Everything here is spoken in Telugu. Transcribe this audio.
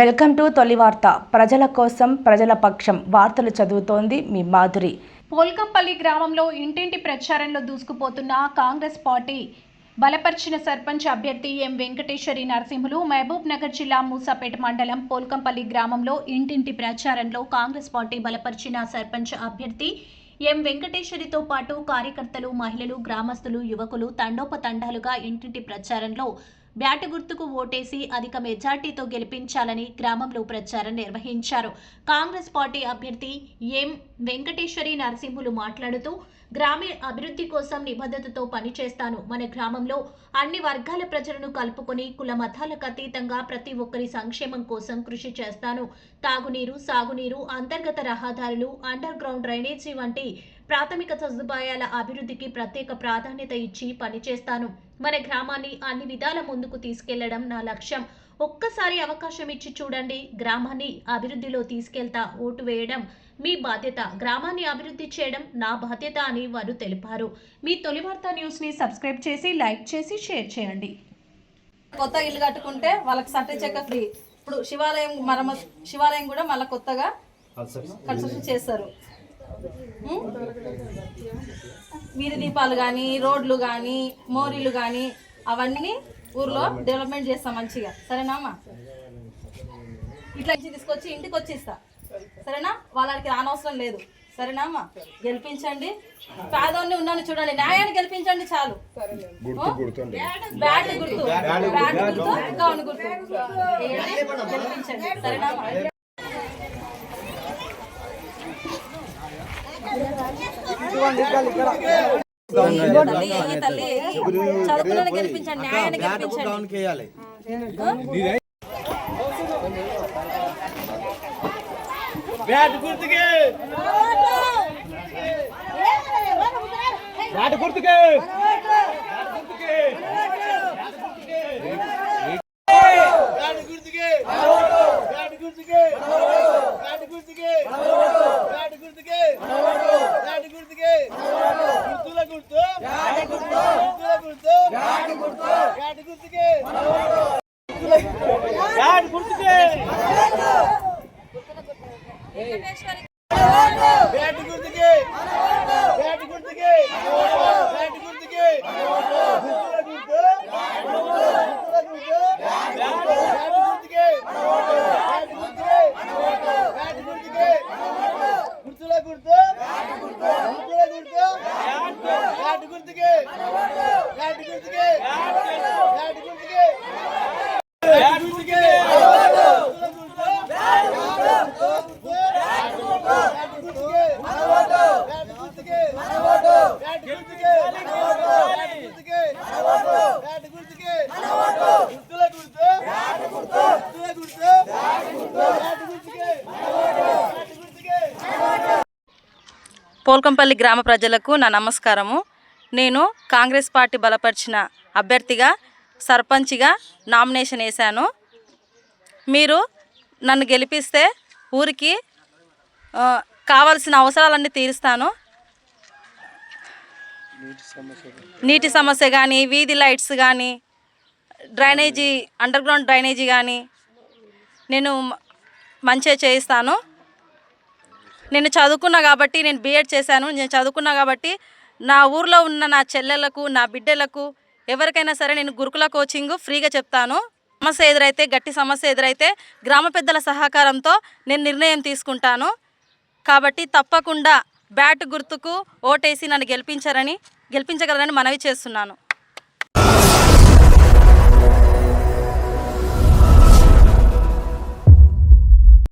వెల్కమ్ టు తొలి వార్త. ప్రజల కోసం ప్రజల పక్షం వార్తలు చదువుతోంది మీ మాధురి. పోల్కంపల్లి గ్రామంలో ఇంటింటి ప్రచారంలో దూసుకుపోతున్న కాంగ్రెస్ పార్టీ బలపరిచిన సర్పంచ్ అభ్యర్థి ఎం వెంకటేశ్వరి నరసింహులు మహబూబ్ నగర్ జిల్లా మూసాపేట మండలం పోల్కంపల్లి గ్రామంలో ఇంటింటి ప్రచారంలో కాంగ్రెస్ పార్టీ బలపరిచిన సర్పంచ్ అభ్యర్థి ఎం వెంకటేశ్వరితో పాటు కార్యకర్తలు మహిళలు గ్రామస్తులు యువకులు తండోపతండాలుగా ఇంటింటి ప్రచారంలో బ్యాట్ గుర్తుకు ఓటేసి అధిక మెజార్టీతో గెలిపించాలని గ్రామంలో ప్రచారం నిర్వహించారు. కాంగ్రెస్ పార్టీ అభ్యర్థి ఎం. వెంకటేశ్వరి నరసింహులు మాట్లాడుతూ గ్రామీణ అభివృద్ధి కోసం నిబద్ధతతో పనిచేస్తాను. మన గ్రామంలో అన్ని వర్గాల ప్రజలను కలుపుకొని కుల మతాలకు అతీతంగా ప్రతి ఒక్కరి సంక్షేమం కోసం కృషి చేస్తాను. తాగునీరు సాగునీరు అంతర్గత రహదారులు అండర్ గ్రౌండ్ డ్రైనేజీ వంటి ప్రాథమిక సదుపాయాల అభివృద్ధికి ప్రత్యేక ప్రాధాన్యత ఇచ్చి పనిచేస్తాను. మన గ్రామాన్ని అన్ని విధాల ముందుకు తీసుకెళ్ళడం నా లక్ష్యం. ఒక్కసారి అవకాశం ఇచ్చి చూడండి. గ్రామాన్ని అభివృద్ధిలో తీసుకెళ్తా ఓటు వేయడం మీ బాధ్యత. గ్రామాన్ని అభివృద్ధి చేయడం నా బాధ్యత అని వారు తెలిపారు. మీ తొలి వార్త న్యూస్ని సబ్స్క్రైబ్ చేసి లైక్ చేసి షేర్ చేయండి. కొత్త ఇల్లు కట్టుకుంటే వాళ్ళకి సట్ట చెక్క ఫ్రీ. ఇప్పుడు శివాలయం మరమ శివాలయం కూడా మళ్ళీ కొత్తగా కన్స్ట్రక్షన్ చేస్తారు? వీధి దీపాలు కానీ రోడ్లు కానీ మోరీలు కానీ అవన్నీ ఊర్లో డెవలప్మెంట్ చేస్తాం మంచిగా. సరేనా అమ్మా? ఇట్లా తీసుకొచ్చి ఇంటికి వచ్చేస్తా. సరేనా? వాళ్ళకి రానవసరం లేదు. సరేనా అమ్మా? గెలిపించండి. పేదోన్ని ఉన్నాను చూడండి. న్యాయాన్ని గెలిపించండి చాలు. బ్యాట్ గుర్తు. బ్యాట్ గుర్తు. గౌన్ గుర్తు. గెలిపించండి. సరేనా చదువుకున్న గెలిపించండి న్యాయాన్ని గెలిపించండి బ్యాట్ గుర్తుకే బ్యాట్ గుర్తుకే బ్యాట్ గుర్తుకే బ్యాట్ గుర్తుకే బ్యాట్ గుర్తుకే బ్యాట్ గుర్తుకే బ్యాట్ గుర్తుకే గుర్తుల గుర్తు గుర్తుల గుర్తు బ్యాట్ గుర్తుకే బ్యాట్ గుర్తుకే బ్యాట్ గుర్తుకే బ్యాట్ గుర్తుకే బ్యాట్ గుర్తుకే గుర్తుల గుర్తు గుర్తుల గుర్తు బ్యాట్ గుర్తుకే బ్యాట్ గుర్తుకే బ్యాట్ గుర్తుకే గుర్తుల గుర్తు గుర్తుల గుర్తు బ్యాట్ గుర్తుకే బ్యాట్ గుర్తుకే బ్యాట్ గుర్తుకే బ్యాట్ గుర్తుకే పోల్కంపల్లి గ్రామ ప్రజలకు నా నమస్కారము. నేను కాంగ్రెస్ పార్టీ బలపరిచిన అభ్యర్థిగా సర్పంచ్గా నామినేషన్ వేశాను. మీరు నన్ను గెలిపిస్తే ఊరికి కావాల్సిన అవసరాలన్నీ తీరుస్తాను. నీటి సమస్య కానీ. వీధి లైట్స్ కానీ డ్రైనేజీ అండర్ గ్రౌండ్ డ్రైనేజీ కానీ నేను మంచిగా చేయిస్తాను. నేను చదువుకున్నా కాబట్టి నేను బీఎడ్ చేశాను నేను చదువుకున్నా కాబట్టి నా ఊర్లో ఉన్న నా చెల్లెలకు నా బిడ్డలకు ఎవరికైనా సరే నేను గురుకుల కోచింగ్ ఫ్రీగా చెప్తాను. సమస్య ఎదురైతే గట్టి సమస్య ఎదురైతే గ్రామ పెద్దల సహకారంతో నేను నిర్ణయం తీసుకుంటాను. కాబట్టి తప్పకుండా బ్యాట్ గుర్తుకు ఓటేసి నన్ను గెలిపించారని గెలిపించగలరని మనవి చేస్తున్నాను.